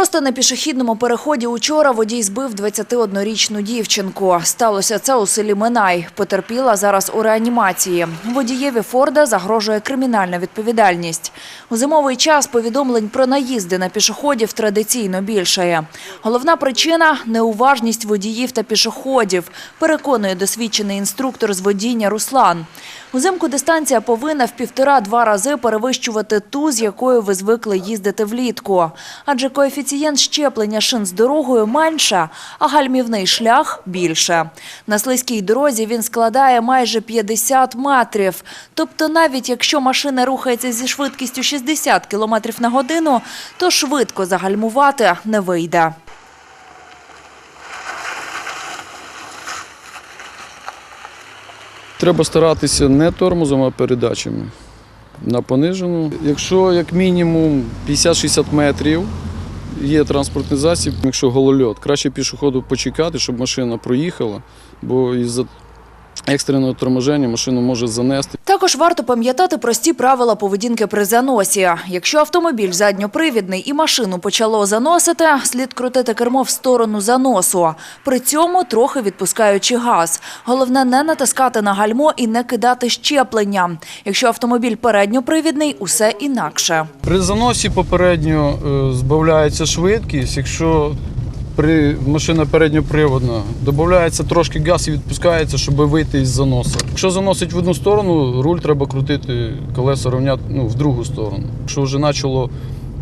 Просто на пішохідному переході учора водій збив 21-річну дівчинку. Сталося це у селі Минай. Потерпіла зараз у реанімації. Водієві Форда загрожує кримінальна відповідальність. У зимовий час повідомлень про наїзди на пішоходів традиційно більшає. Головна причина – неуважність водіїв та пішоходів, переконує досвідчений інструктор з водіння Руслан. Узимку дистанція повинна в півтора-два рази перевищувати ту, з якою ви звикли їздити влітку. Адже коефіцієнт щеплення шин з дорогою менше, а гальмівний шлях більше. На слизькій дорозі він складає майже 50 метрів. Тобто навіть якщо машина рухається зі швидкістю 60 км на годину, то швидко загальмувати не вийде. Треба старатися не тормозом, а передачами. На понижену. Якщо як мінімум 50-60 метрів є транспортний засіб, якщо голольот, краще пішоходу почекати, щоб машина проїхала, бо із-за екстреного торможення машину може занести. Також варто пам'ятати прості правила поведінки при заносі. Якщо автомобіль задньопривідний і машину почало заносити, слід крутити кермо в сторону заносу. При цьому трохи відпускаючи газ. Головне не натискати на гальмо і не кидати щеплення. Якщо автомобіль передньопривідний, усе інакше. При заносі попередньо е, збавляється швидкість. Якщо при машина передньоприводна, додається трошки газ і відпускається, щоб вийти із заноса. Якщо заносить в одну сторону, руль треба крутити, колеса рівняти ну, в другу сторону. Якщо вже почало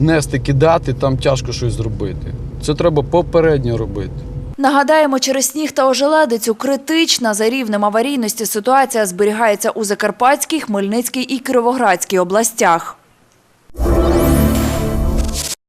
нести, кидати, там тяжко щось зробити. Це треба попередньо робити. Нагадаємо, через сніг та ожеледицю критична за рівнем аварійності ситуація зберігається у Закарпатській, Хмельницькій і Кіровоградській областях.